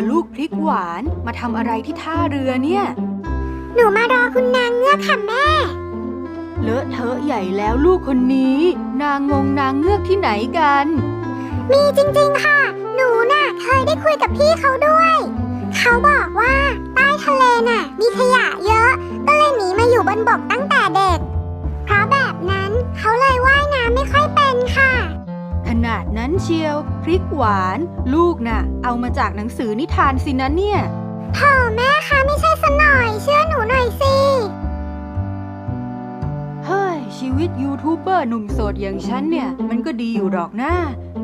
อะลูกพริกหวานมาทำอะไรที่ท่าเรือเนี่ย หนูมารอคุณนางเงือกค่ะแม่ เลอะเทอะใหญ่แล้วลูกคนนี้ นางงงนางเงือกที่ไหนกัน มีจริงๆค่ะ หนูน่ะเคยได้คุยกับพี่เขาด้วย เขาบอกว่าใต้ทะเลน่ะ มีขยะเยอะ ก็เลยหนีมาอยู่บนบกตั้งแต่เด็ก เพราะแบบนั้นเขาเลยว่ายน้ำไม่ค่อยเป็นค่ะ ขนาดนั้นเชียว พริกหวาน ลูกน่ะ เอามาจากหนังสือนิทานสินะเนี่ยโถแม่คะไม่ใช่สหน่อยเชื่อหนูหน่อยสิ เฮ้ย ชีวิตยูทูบเบอร์หนุ่มโสดอย่างฉันเนี่ย มันก็ดีอยู่หรอกนะ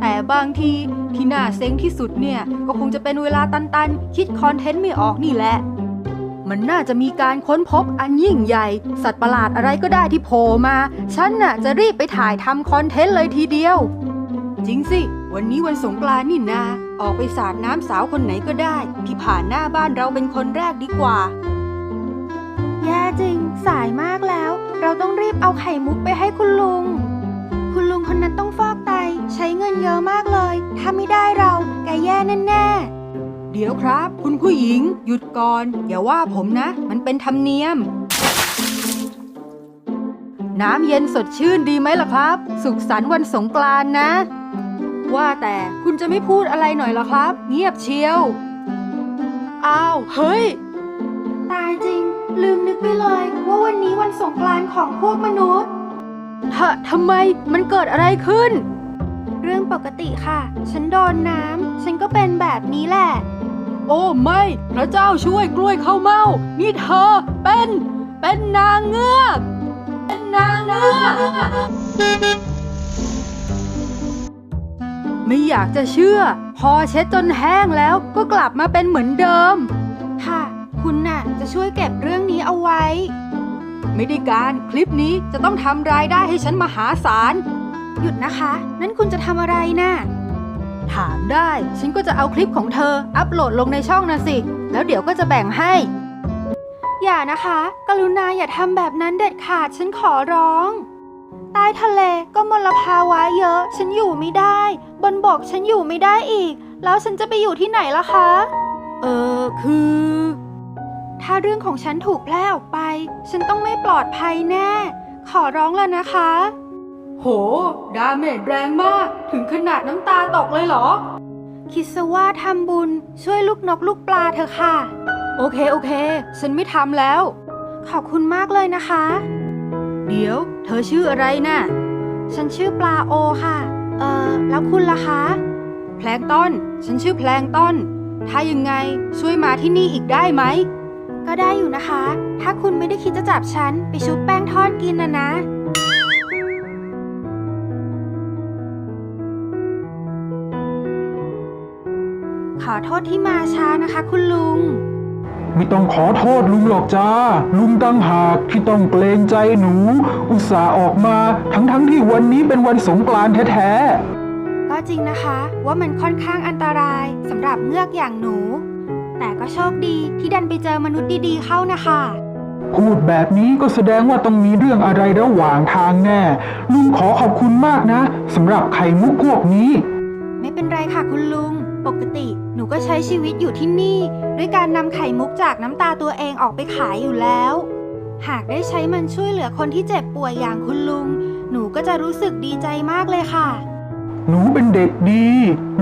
แต่บางทีที่น่าเซ็งที่สุดเนี่ย ก็คงจะเป็นเวลาตันๆ คิดคอนเทนต์ไม่ออกนี่แหละ มันน่าจะมีการค้นพบอันยิ่งใหญ่ สัตว์ประหลาดอะไรก็ได้ที่โผล่มา ฉันน่ะจะรีบไปถ่ายทำคอนเทนต์เลยทีเดียว จริงสิ วันนี้วันสงกรานต์นี่นา ออกไปสาดน้ำสาวคนไหนก็ได้ ที่ผ่านหน้าบ้านเราเป็นคนแรกดีกว่า แย่จริง สายมากแล้ว เราต้องรีบเอาไข่มุกไปให้คุณลุง คุณลุงคนนั้นต้องฟอกไต ใช้เงินเยอะมากเลย ถ้าไม่ได้เรา แกแย่แน่ๆ เดี๋ยวครับ คุณผู้หญิง หยุดก่อน อย่าว่าผมนะ มันเป็นธรรมเนียมน้ำเย็นสดชื่นดีไหมล่ะครับ สุขสันต์วันสงกรานต์นะ ว่าแต่คุณจะไม่พูดอะไรหน่อยเหรอครับ เงียบเชียว อ้าว เฮ้ย ตายจริง ลืมนึกไปเลยว่าวันนี้วันสงกรานต์ของพวกมนุษย์ทะทำไมมันเกิดอะไรขึ้น เรื่องปกติค่ะ ฉันโดนน้ำ ฉันก็เป็นแบบนี้แหละ โอ้ไม่ พระเจ้าช่วยกล้วยข้าวเมา นี่เธอเป็น เป็นนางเงือก เป็นนางเงือก ไม่อยากจะเชื่อ พอเช็ดจนแห้งแล้วก็กลับมาเป็นเหมือนเดิม ค่ะ คุณน่ะจะช่วยเก็บเรื่องนี้เอาไว้ ไม่ได้การคลิปนี้จะต้องทำรายได้ให้ฉันมหาศาล หยุดนะคะ นั่นคุณจะทำอะไรน่ะถามได้ ฉันก็จะเอาคลิปของเธอ อัปโหลดลงในช่องนะสิ แล้วเดี๋ยวก็จะแบ่งให้ อย่านะคะ กรุณาอย่าทำแบบนั้นเด็ดขาดฉันขอร้อง ใต้ทะเลก็มลภาวะเยอะ ฉันอยู่ไม่ได้ บนบกฉันอยู่ไม่ได้อีก แล้วฉันจะไปอยู่ที่ไหนล่ะคะ เออคือ ถ้าเรื่องของฉันถูกแพร่ออกไป ฉันต้องไม่ปลอดภัยแน่ ขอร้องแล้วนะคะ โห ดาเมจแรงมาก ถึงขนาดน้ำตาตกเลยเหรอ คิดซะว่าทำบุญช่วยลูกนกลูกปลาเถอะค่ะ โอเคโอเค ฉันไม่ทำแล้ว ขอบคุณมากเลยนะคะ เดี๋ยว เธอชื่ออะไรน่ะ ฉันชื่อปลาโอค่ะ เออแล้วคุณล่ะคะ แพลงต้น ฉันชื่อแพลงต้น ถ้ายังไงช่วยมาที่นี่อีกได้ไหม ก็ได้อยู่นะคะ ถ้าคุณไม่ได้คิดจะจับฉัน ไปชุบแป้งทอดกินนะนะ ขอโทษที่มาช้านะคะ คุณลุง ไม่ต้องขอโทษลุงหรอกจ้า ลุงตั้งหากที่ต้องเกรงใจหนู อุตส่าห์ออกมาทั้งๆทที่วันนี้เป็นวันสงกรานต์แท้ก็จริงนะคะว่ามันค่อนข้างอันตรายสำหรับเงือกอย่างหนู แต่ก็โชคดีที่ดันไปเจอมนุษย์ดีๆเข้านะคะๆพูดแบบนี้ก็แสดงว่าต้องมีเรื่องอะไรระหว่างทางแน่ ลุงขอขอบคุณมากนะสำหรับไข่มุกพวกนี้ ไม่เป็นไรค่ะคุณลุง ปกติหนูก็ใช้ชีวิตอยู่ที่นี่ ด้วยการนำไข่มุกจากน้ำตาตัวเองออกไปขายอยู่แล้ว หากได้ใช้มันช่วยเหลือคนที่เจ็บป่วยอย่างคุณลุง หนูก็จะรู้สึกดีใจมากเลยค่ะ หนูเป็นเด็กดี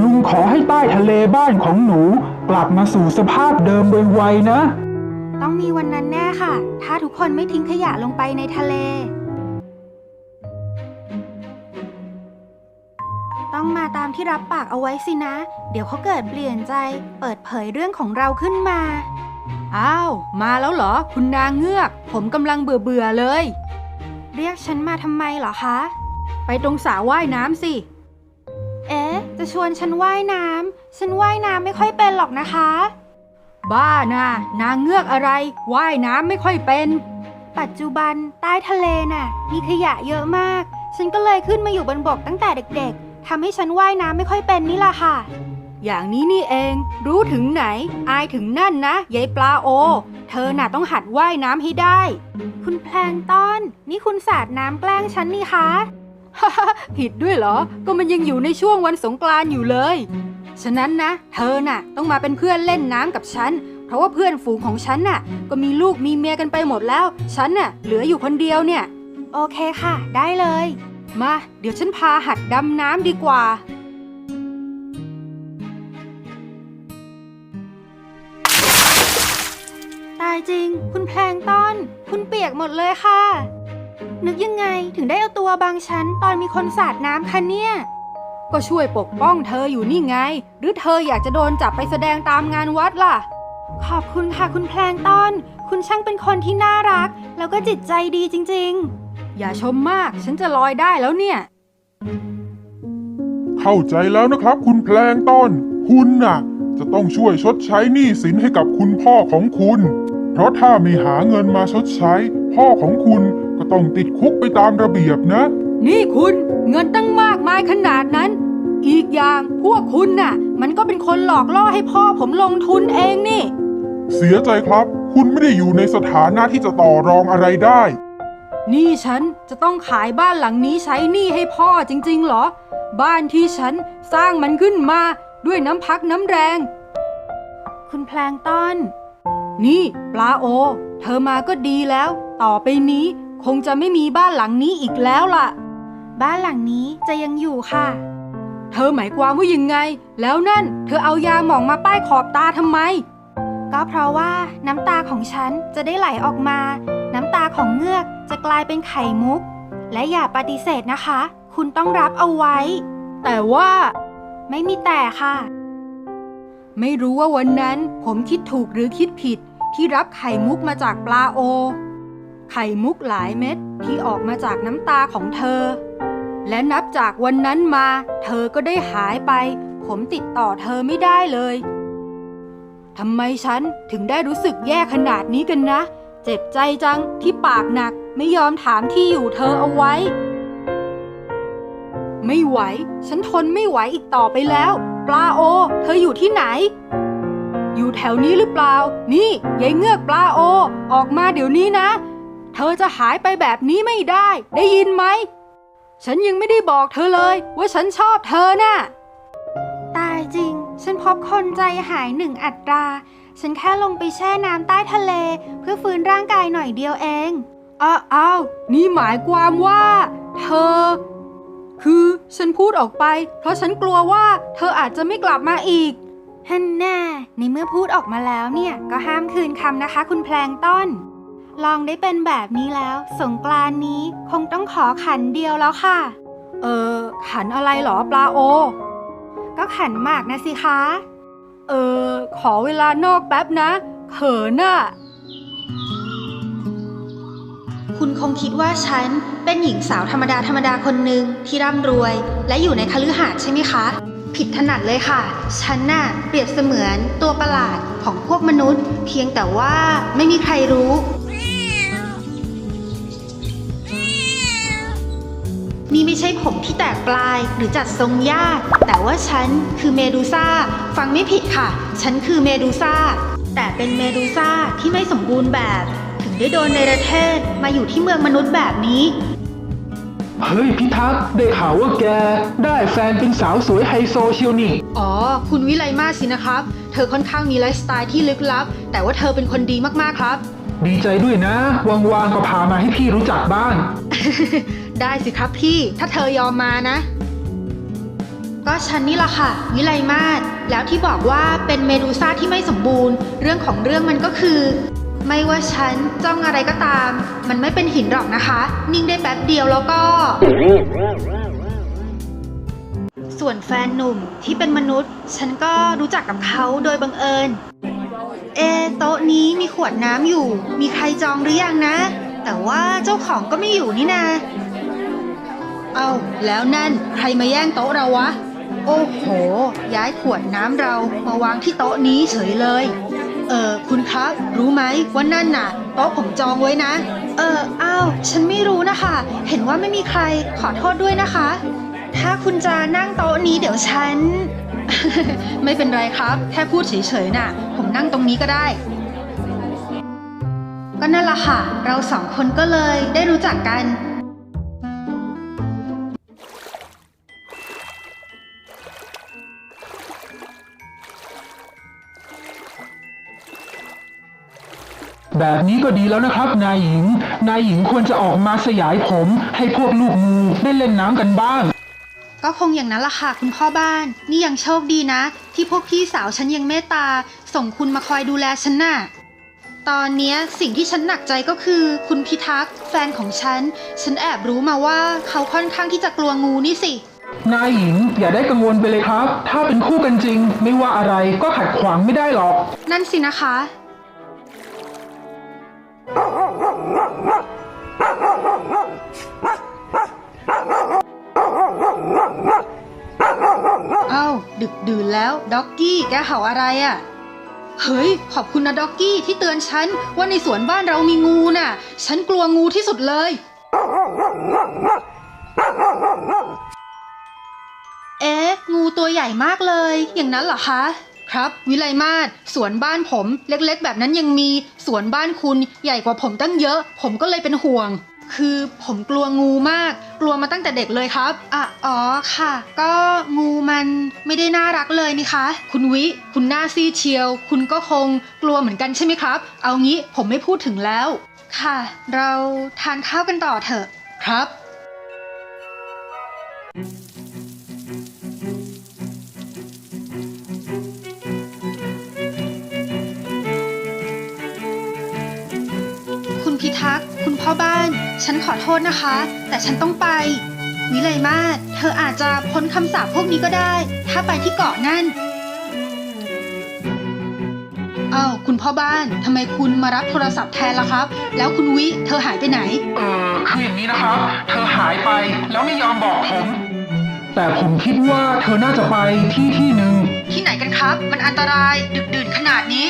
ลุงขอให้ใต้ทะเลบ้านของหนู กลับมาสู่สภาพเดิมไวๆนะ ต้องมีวันนั้นแน่ค่ะ ถ้าทุกคนไม่ทิ้งขยะลงไปในทะเล ที่รับปากเอาไว้สินะ เดี๋ยวเขาเกิดเปลี่ยนใจ เปิดเผยเรื่องของเราขึ้นมา อ้าว มาแล้วเหรอ คุณนางเงือก ผมกำลังเบื่อเบื่อๆเลย เรียกฉันมาทำไมเหรอคะ ไปตรงสระว่ายน้ำสิ เอ๊ะ จะชวนฉันว่ายน้ำฉันว่ายน้ำไม่ค่อยเป็นหรอกนะคะ บ้านะนางเงือกอะไร ว่ายน้ำไม่ค่อยเป็น ปัจจุบันใต้ทะเลน่ะ มีขยะเยอะมาก ฉันก็เลยขึ้นมาอยู่บนบกตั้งแต่เด็กๆ ทำให้ฉันว่ายน้ำไม่ค่อยเป็นนี่ล่ะค่ะ อย่างนี้นี่เอง รู้ถึงไหน อายถึงนั่นนะยายปลาโอ เธอน่ะต้องหัดว่ายน้ำให้ได้ คุณแพลงก์ต้นนี่คุณสาดน้ำแกล้งฉันนี่คะผิดด้วยเหรอ ก็มันยังอยู่ในช่วงวันสงกรานต์อยู่เลย ฉะนั้นนะ เธอน่ะ ต้องมาเป็นเพื่อนเล่นน้ำกับฉัน เพราะว่าเพื่อนฝูงของฉันน่ะ ก็มีลูกมีเมียกันไปหมดแล้ว ฉันน่ะ เหลืออยู่คนเดียวเนี่ย โอเคค่ะ ได้เลย มา เดี๋ยวฉันพาหัดดำน้ำดีกว่า ตายจริง คุณแพลงต้อน คุณเปียกหมดเลยค่ะ นึกยังไงถึงได้เอาตัวบางชั้นตอนมีคนสาดน้ำคะเนี่ย ก็ช่วยปกป้องเธออยู่นี่ไง หรือเธออยากจะโดนจับไปแสดงตามงานวัดล่ะ ขอบคุณค่ะคุณแพลงต้อน คุณช่างเป็นคนที่น่ารัก แล้วก็จิตใจดีจริง ๆ อย่าชมมาก ฉันจะลอยได้แล้วเนี่ย เข้าใจแล้วนะครับคุณแพลงต้นคุณน่ะ จะต้องช่วยชดใช้หนี้สินให้กับคุณพ่อของคุณ เพราะถ้าไม่หาเงินมาชดใช้ พ่อของคุณก็ต้องติดคุกไปตามระเบียบนะ นี่คุณเงินตั้งมากมายขนาดนั้น อีกอย่างพวกคุณน่ะ มันก็เป็นคนหลอกล่อให้พ่อผมลงทุนเองนี่ เสียใจครับ คุณไม่ได้อยู่ในสถานะที่จะต่อรองอะไรได้ นี่ฉันจะต้องขายบ้านหลังนี้ใช้หนี้ให้พ่อจริงๆเหรอ บ้านที่ฉันสร้างมันขึ้นมาด้วยน้ำพักน้ำแรง คุณแพลงต้นนี่ปลาโอ เธอมาก็ดีแล้ว ต่อไปนี้คงจะไม่มีบ้านหลังนี้อีกแล้วล่ะ บ้านหลังนี้จะยังอยู่ค่ะ เธอหมายความว่ายังไง แล้วนั่น เธอเอายาหมองมาป้ายขอบตาทำไม ก็เพราะว่าน้ำตาของฉันจะได้ไหลออกมา น้ำตาของเงือก จะกลายเป็นไข่มุก และอย่าปฏิเสธนะคะ คุณต้องรับเอาไว้ แต่ว่า ไม่มีแต่ค่ะ ไม่รู้ว่าวันนั้น ผมคิดถูกหรือคิดผิด ที่รับไข่มุกมาจากปลาโอ ไข่มุกหลายเม็ดที่ออกมาจากน้ำตาของเธอ และนับจากวันนั้นมา เธอก็ได้หายไป ผมติดต่อเธอไม่ได้เลยทำไมฉันถึงได้รู้สึกแย่ขนาดนี้กันนะ เจ็บใจจังที่ปากหนัก ไม่ยอมถามที่อยู่เธอเอาไว้ ไม่ไหว ฉันทนไม่ไหวอีกต่อไปแล้ว ปลาโอ เธออยู่ที่ไหน อยู่แถวนี้หรือเปล่า นี่ยายเงือกปลาโอ ออกมาเดี๋ยวนี้นะ เธอจะหายไปแบบนี้ไม่ได้ ได้ยินไหม ฉันยังไม่ได้บอกเธอเลย ว่าฉันชอบเธอน่ะ ตายจริง ฉันพบคนใจหายหนึ่งอัตรา ฉันแค่ลงไปแช่น้ำใต้ทะเล เพื่อฟื้นร่างกายหน่อยเดียวเอง อ้าวอ้าวนี่หมายความว่า เธอ คือฉันพูดออกไป เพราะฉันกลัวว่า เธออาจจะไม่กลับมาอีกฮันน่าในเมื่อพูดออกมาแล้วเนี่ย ก็ห้ามคืนคำนะคะ คุณแพลงต้น ลองได้เป็นแบบนี้แล้ว สงกรานต์นี้คงต้องขอขันเดียวแล้วค่ะ เออ ขันอะไรเหรอปลาโอ ก็ขันหมากนะสิคะ เออ ขอเวลานอกแป๊บนะ เขินอะ คุณคงคิดว่าฉันเป็นหญิงสาวธรรมดาธรรมดาคนหนึ่งที่ร่ำรวย และอยู่ในคฤหาสน์ใช่ไหมคะ ผิดถนัดเลยค่ะ ฉันน่ะเปรียบเสมือนตัวประหลาดของพวกมนุษย์ เพียงแต่ว่าไม่มีใครรู้ นี่ไม่ใช่ผมที่แตกปลายหรือจัดทรงยาก แต่ว่าฉันคือเมดูซ่า ฟังไม่ผิดค่ะ ฉันคือเมดูซ่า แต่เป็นเมดูซ่าที่ไม่สมบูรณ์แบบ ได้โดนในประเทศมาอยู่ที่เมืองมนุษย์แบบนี้ เฮ้ยพิทักษ์ได้ข่าวว่าแก ได้แฟนเป็นสาวสวยไฮโซเชียวนี่ อ๋อ คุณวิไลมาสินะครับ เธอค่อนข้างมีไลฟ์สไตล์ที่ลึกลับ แต่ว่าเธอเป็นคนดีมากๆครับ ดีใจด้วยนะว่างๆก็พามาให้พี่รู้จักบ้าง ได้สิครับพี่ ถ้าเธอยอมมานะ ก็ฉันนี่ละค่ะ วิไลมาศแล้วที่บอกว่าเป็นเมดูซ่าที่ไม่สมบูรณ์ เรื่องของเรื่องมันก็คือ ไม่ว่าฉันจ้องอะไรก็ตาม มันไม่เป็นหินหรอกนะคะ นิ่งได้แป๊บเดียวแล้วก็ ส่วนแฟนหนุ่มที่เป็นมนุษย์ ฉันก็รู้จักกับเขาโดยบังเอิญ เอโต๊ะนี้มีขวดน้ำอยู่ มีใครจองหรือยังนะ แต่ว่าเจ้าของก็ไม่อยู่นี่นาเอา้าแล้วนั่นใครมาแย่งโต๊ะเราวะ โอ้โห ย้ายขวดน้ำเรามาวางที่โต๊ะนี้เฉยเลย เออคุณครับ รู้ไหมว่านั่นน่ะโต๊ะผมจองไว้นะ เอออ้าว ฉันไม่รู้นะคะ เห็นว่าไม่มีใครขอโทษด้วยนะคะ ถ้าคุณจะนั่งโต๊ะนี้เดี๋ยวฉัน ไม่เป็นไรครับ แค่พูดเฉยๆน่ะ ผมนั่งตรงนี้ก็ได้ ก็นั่นละค่ะ เราสองคนก็เลยได้รู้จักกัน แบบนี้ก็ดีแล้วนะครับ นายหญิง นายหญิงควรจะออกมาสยายผม ให้พวกลูกงูได้เล่นน้ำกันบ้าง ก็คงอย่างนั้นล่ะค่ะคุณพ่อบ้าน นี่ยังโชคดีนะ ที่พวกพี่สาวฉันยังเมตตา ส่งคุณมาคอยดูแลฉันน่ะ ตอนเนี้ยสิ่งที่ฉันหนักใจก็คือ คุณพิทักษ์แฟนของฉัน ฉันแอบรู้มาว่าเขาค่อนข้างที่จะกลัวงูนี่สิ นายหญิงอย่าได้กังวลไปเลยครับ ถ้าเป็นคู่กันจริง ไม่ว่าอะไรก็ขัดขวางไม่ได้หรอก นั่นสินะคะ ดึกดื่นแล้วด็อกกี้แกเห่าอะไรอะ่ะเฮ้ย ขอบคุณนะด็อกกี้ที่เตือนฉัน ว่าในสวนบ้านเรามีงูน่ะ ฉันกลัวงูที่สุดเลย เอ๊ะ งูตัวใหญ่มากเลย อย่างนั้นเหรอคะ ครับ วิไลมาศสวนบ้านผมเล็กๆ แบบนั้นยังมี สวนบ้านคุณใหญ่กว่าผมตั้งเยอะ ผมก็เลยเป็นห่วง คือผมกลัวงูมาก กลัวมาตั้งแต่เด็กเลยครับอะอ๋อค่ะ ก็งูมันไม่ได้น่ารักเลยนี่คะ คุณวิ คุณหน้าซีดเชียว คุณก็คงกลัวเหมือนกันใช่ไหมครับ เอางี้ผมไม่พูดถึงแล้ว ค่ะ เราทานข้าวกันต่อเถอะครับ คุณพิทักษ์ คุณพ่อบ้าน ฉันขอโทษนะคะ แต่ฉันต้องไป วิไลมาศเธออาจจะพ้นคำสาปพวกนี้ก็ได้ ถ้าไปที่เกาะนั่นอ้าวคุณพ่อบ้านทำไมคุณมารับโทรศัพท์แทนล่ะครับ แล้วคุณวิ เธอหายไปไหน เออคืออย่างนี้นะครับ เธอหายไปแล้วไม่ยอมบอกผม แต่ผมคิดว่าเธอน่าจะไปที่ที่หนึ่งที่ไหนกันครับ มันอันตรายดึกดื่นขนาดนี้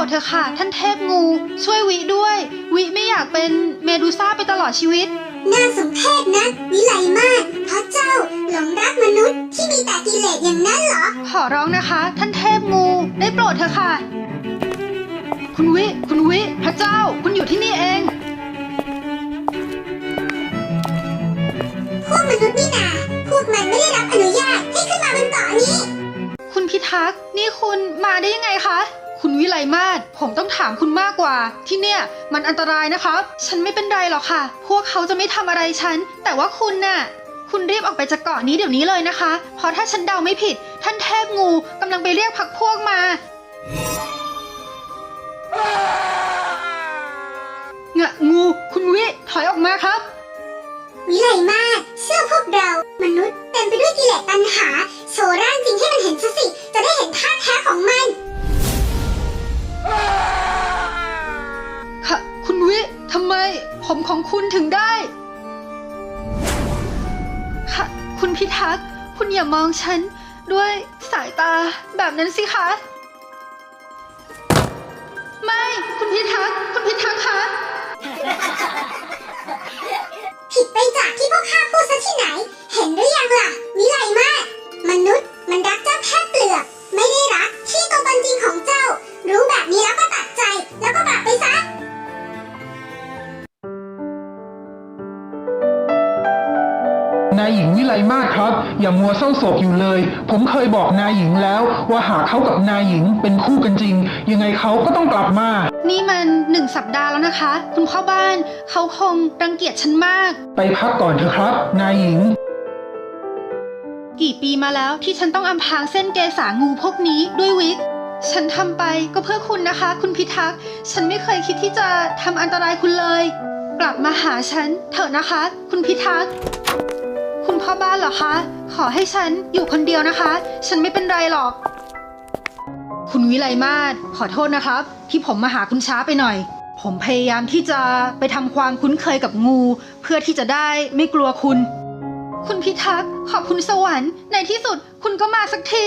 ด้โปรดเถอะค่ะ ท่านเทพงู ช่วยวิด้วย วิไม่อยากเป็นเมดูซ่าไปตลอดชีวิต น่าสมเพชนะ วิไลมาก เพราะเจ้าหลงรักมนุษย์ที่มีแต่กิเลสอย่างนั้นเหรอ ขอร้องนะคะ ท่านเทพงู ได้โปรดเถอะค่ะ คุณวิ คุณวิ พระเจ้า คุณอยู่ที่นี่เอง พวกมนุษย์นี่นาพวกมันไม่ได้รับอนุญาตให้ขึ้นมาบนเกาะนี้ คุณพิทักษ์ นี่คุณมาได้ยังไงคะ คุณวิไลมาศผมต้องถามคุณมากกว่า ที่เนี่ยมันอันตรายนะครับ ฉันไม่เป็นไรหรอกค่ะ พวกเขาจะไม่ทำอะไรฉัน แต่ว่าคุณน่ะ คุณรีบออกไปจากเกาะนี้เดี๋ยวนี้เลยนะคะ เพราะถ้าฉันเดาไม่ผิด ท่านเทพงูกำลังไปเรียกพักพวกมาเงะงู คุณวิ ถอยออกมาครับ วิไลมาก เชื่อพวกเรา มนุษย์เต็มไปด้วยกิเลสตัณหา โชว์ร่างจริงให้มันเห็นซะสิ จะได้เห็นท่าแท้ของมัน ค่ะคุณวิทำไม ผมของคุณถึงได้ค่ะคุณพิทักษ์ คุณอย่ามองฉัน ด้วยสายตาแบบนั้นสิคะ ไม่ คุณพิทักษ์ เศร้าโศกอยู่เลย ผมเคยบอกนายหญิงแล้ว ว่าหากเขากับนายหญิงเป็นคู่กันจริง ยังไงเขาก็ต้องกลับมา นี่มันหนึ่งสัปดาห์แล้วนะคะ คุณพ่อบ้านเขาคงรังเกียจฉันมาก ไปพักก่อนเถอะครับ นายหญิง กี่ปีมาแล้วที่ฉันต้องอำพรางเส้นเกษางูพวกนี้ด้วยวิก ฉันทำไปก็เพื่อคุณนะคะ คุณพิทักษ์ ฉันไม่เคยคิดที่จะทำอันตรายคุณเลย กลับมาหาฉันเถอะนะคะ คุณพิทักษ์ คุณพ่อบ้านเหรอคะ ขอให้ฉันอยู่คนเดียวนะคะ ฉันไม่เป็นไรหรอก คุณวิไลมาศขอโทษนะครับ ที่ผมมาหาคุณช้าไปหน่อย ผมพยายามที่จะไปทำความคุ้นเคยกับงู เพื่อที่จะได้ไม่กลัวคุณ คุณพิทักษ์ขอบคุณสวรรค์ ในที่สุดคุณก็มาสักที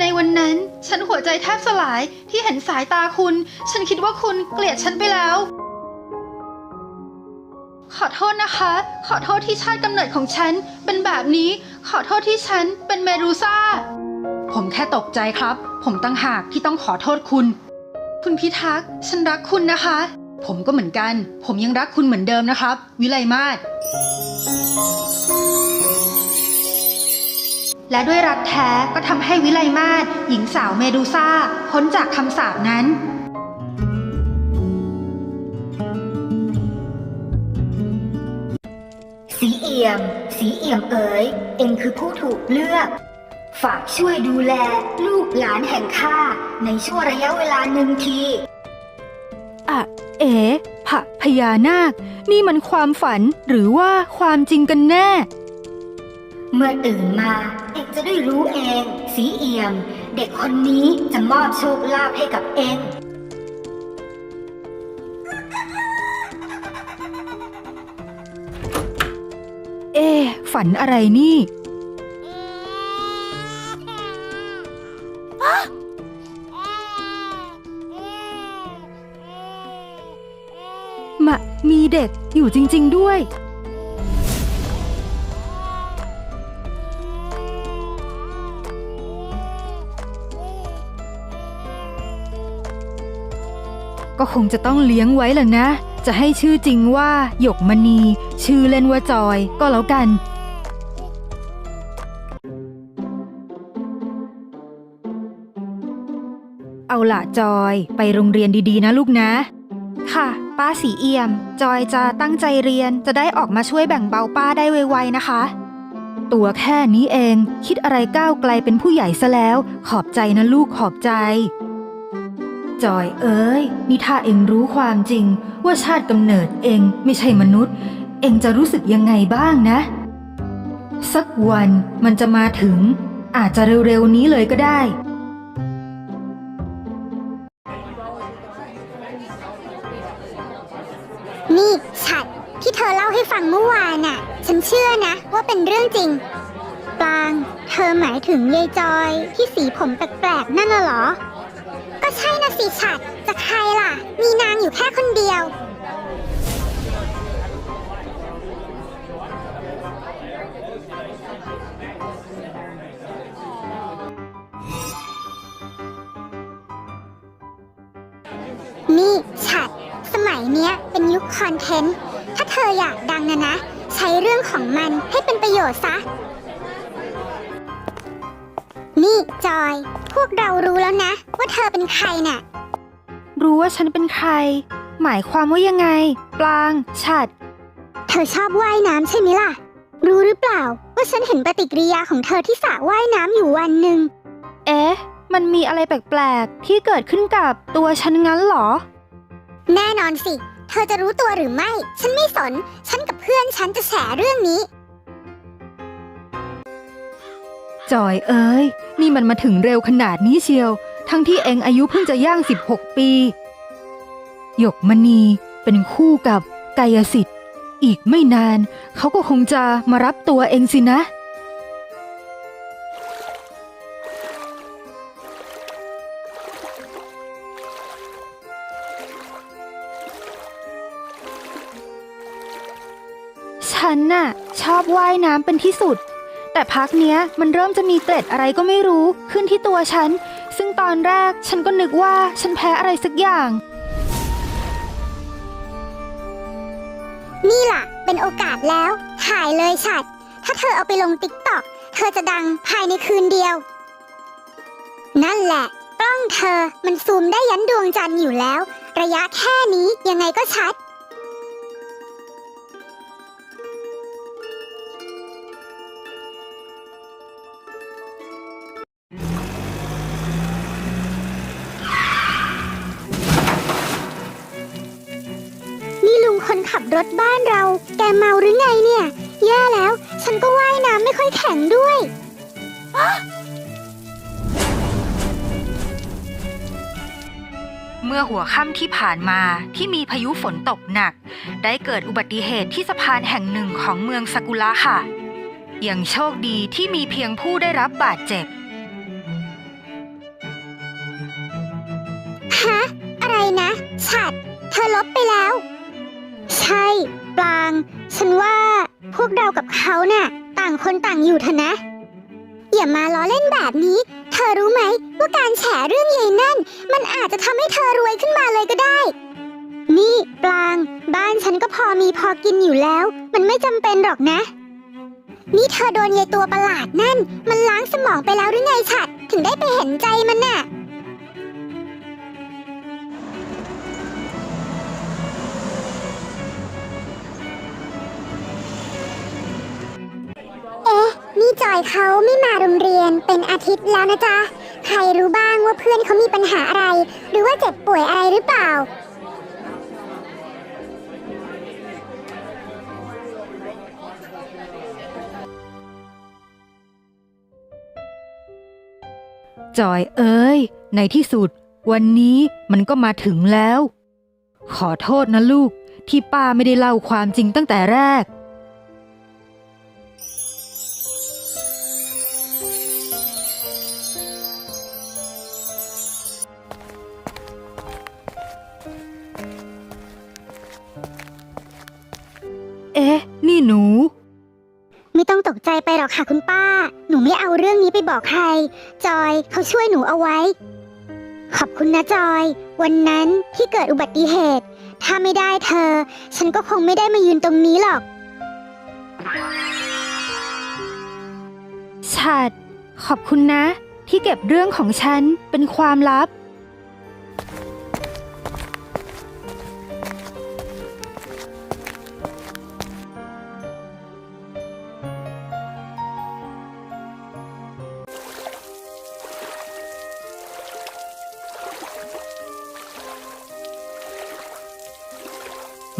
ในวันนั้น ฉันหัวใจแทบสลายที่เห็นสายตาคุณ ฉันคิดว่าคุณเกลียดฉันไปแล้ว ขอโทษนะคะ ขอโทษที่ชาติกำเนิดของฉัน เป็นแบบนี้ ขอโทษที่ฉันเป็นเมรูซ่า ผมแค่ตกใจครับ ผมตั้งหากที่ต้องขอโทษคุณ คุณพิทักษ์ฉันรักคุณนะคะ ผมก็เหมือนกัน ผมยังรักคุณเหมือนเดิมนะครับ วิไลมาศและด้วยรักแท้ก็ทำให้วิไลมาศหญิงสาวเมดูซ่าพ้นจากคำสาปนั้น สีเอี่ยม สีเอี่ยมเอ๋ย เองคือผู้ถูกเลือก ฝากช่วยดูแลลูกหลานแห่งข้าในช่วงระยะเวลาหนึ่งที อะเอ๋พะพญานาค นี่มันความฝันหรือว่าความจริงกันแน่ เมื่อตื่นมาเองจะได้รู้เอง สีเอี่ยม เด็กคนนี้จะมอบโชคลาภให้กับเอง ฝันอะไรนี่ มะ มีเด็กอยู่จริง ๆ ด้วย ก็คงจะต้องเลี้ยงไว้ล่ะนะ จะให้ชื่อจริงว่าหยกมณี ชื่อเล่นว่าจอยก็แล้วกัน เอาละจอยไปโรงเรียนดีๆ นะลูกนะ ค่ะ ป้าสีเอี่ยม จอยจะตั้งใจเรียนจะได้ออกมาช่วยแบ่งเบาป้าได้ไวๆนะคะ ตัวแค่นี้เองคิดอะไรก้าวไกลเป็นผู้ใหญ่ซะแล้ว ขอบใจนะลูกขอบใจ จอยเอ้ยนี่ถ้าเองรู้ความจริง ว่าชาติกำเนิดเองไม่ใช่มนุษย์ เองจะรู้สึกยังไงบ้างนะ สักวันมันจะมาถึง อาจจะเร็วๆนี้เลยก็ได้ ฟังเมื่อวานน่ะ ฉันเชื่อนะว่าเป็นเรื่องจริง ปลาง เธอหมายถึงยายจอยที่สีผมแปลกๆนั่นน่ะเหรอ ก็ใช่นะสิฉัดจะใครล่ะ มีนางอยู่แค่คนเดียว นี่ฉัด สมัยเนี้ยเป็นยุคคอนเทนต์ ธออยากดังนะนะ ใช้เรื่องของมันให้เป็นประโยชน์ซะ นี่จอย พวกเรารู้แล้วนะ ว่าเธอเป็นใครน่ะ รู้ว่าฉันเป็นใคร หมายความว่ายังไง ปลาง ฉัด เธอชอบว่ายน้ำใช่ไหมล่ะ รู้หรือเปล่า ว่าฉันเห็นปฏิกิริยาของเธอที่สระว่ายน้ำอยู่วันหนึ่ง เอ๊ะ มันมีอะไรแปลกๆ ที่เกิดขึ้นกับตัวฉันงั้นเหรอ แน่นอนสิ เธอจะรู้ตัวหรือไม่ ฉันไม่สน ฉันกับเพื่อนฉันจะแฉเรื่องนี้ จอยเอ้ย นี่มันมาถึงเร็วขนาดนี้เชียว ทั้งที่เองอายุเพิ่งจะย่าง 16 ปี หยกมณีเป็นคู่กับกายสิทธิ์ อีกไม่นาน เขาก็คงจะมารับตัวเองสินะ ฉันน่ะ ชอบว่ายน้ำเป็นที่สุด แต่พักเนี้ยมันเริ่มจะมีเกล็ดอะไรก็ไม่รู้ขึ้นที่ตัวฉัน ซึ่งตอนแรกฉันก็นึกว่าฉันแพ้อะไรสักอย่าง นี่ล่ะ เป็นโอกาสแล้ว ถ่ายเลยฉัด ถ้าเธอเอาไปลงติ๊กต็อกเธอจะดังภายในคืนเดียว นั่นแหละกล้องเธอมันซูมได้ยันดวงจันทร์อยู่แล้ว ระยะแค่นี้ยังไงก็ชัด ขับรถบ้านเรา แกเมาหรือไงเนี่ย แย่แล้ว ฉันก็ว่ายน้ำไม่ค่อยแข็งด้วยเมื่อหัวค่ำที่ผ่านมาที่มีพายุฝนตกหนัก ได้เกิดอุบัติเหตุที่สะพานแห่งหนึ่งของเมืองสกุระค่ะ อย่างโชคดีที่มีเพียงผู้ได้รับบาดเจ็บ ฮะ อะไรนะ ฉัด เธอลบไปแล้ว ใช่ ปลาง ฉันว่าพวกเรากับเขาน่ะ ต่างคนต่างอยู่เถอะนะ อย่ามาล้อเล่นแบบนี้ เธอรู้ไหมว่าการแฉเรื่องใหญ่นั่น มันอาจจะทำให้เธอรวยขึ้นมาเลยก็ได้ นี่ ปลาง บ้านฉันก็พอมีพอกินอยู่แล้ว มันไม่จำเป็นหรอกนะ นี่เธอโดนยายตัวประหลาดนั่น มันล้างสมองไปแล้วหรือไงฉัด ถึงได้ไปเห็นใจมันน่ะ นี่จอยเขาไม่มาโรงเรียนเป็นอาทิตย์แล้วนะจ๊ะ ใครรู้บ้างว่าเพื่อนเขามีปัญหาอะไร หรือว่าเจ็บป่วยอะไรหรือเปล่า จอยเอ้ย ในที่สุด วันนี้มันก็มาถึงแล้ว ขอโทษนะลูกที่ป้าไม่ได้เล่าความจริงตั้งแต่แรก หนู ไม่ต้องตกใจไปหรอกค่ะคุณป้า หนูไม่เอาเรื่องนี้ไปบอกใคร จอยเขาช่วยหนูเอาไว้ ขอบคุณนะจอย วันนั้นที่เกิดอุบัติเหตุ ถ้าไม่ได้เธอ ฉันก็คงไม่ได้มายืนตรงนี้หรอก ฉัด ขอบคุณนะ ที่เก็บเรื่องของฉันเป็นความลับ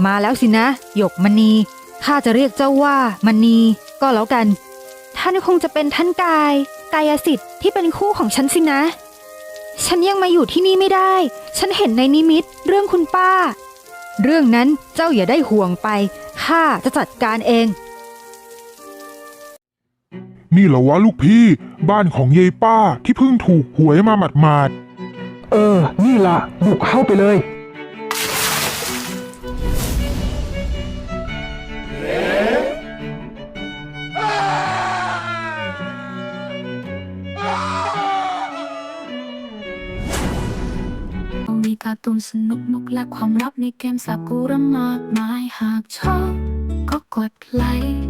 มาแล้วสินะหยกมณีข้าจะเรียกเจ้าว่ามณีก็แล้วกัน ท่านคงจะเป็นท่านกาย กายสิทธิ์ที่เป็นคู่ของฉันสินะ ฉันยังมาอยู่ที่นี่ไม่ได้ ฉันเห็นในนิมิตเรื่องคุณป้า เรื่องนั้นเจ้าอย่าได้ห่วงไปข้าจะจัดการเอง นี่เหรอวะลูกพี่ บ้านของยายป้าที่เพิ่งถูกหวยมาหมาดเออ นี่ละบุกเข้าไปเลย มสนุกมุกและความลับในเกมสับกูระมากมายหากชอบ ก็กดไลค์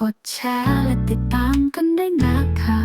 กดแชร์และติดตามกันได้นะคะ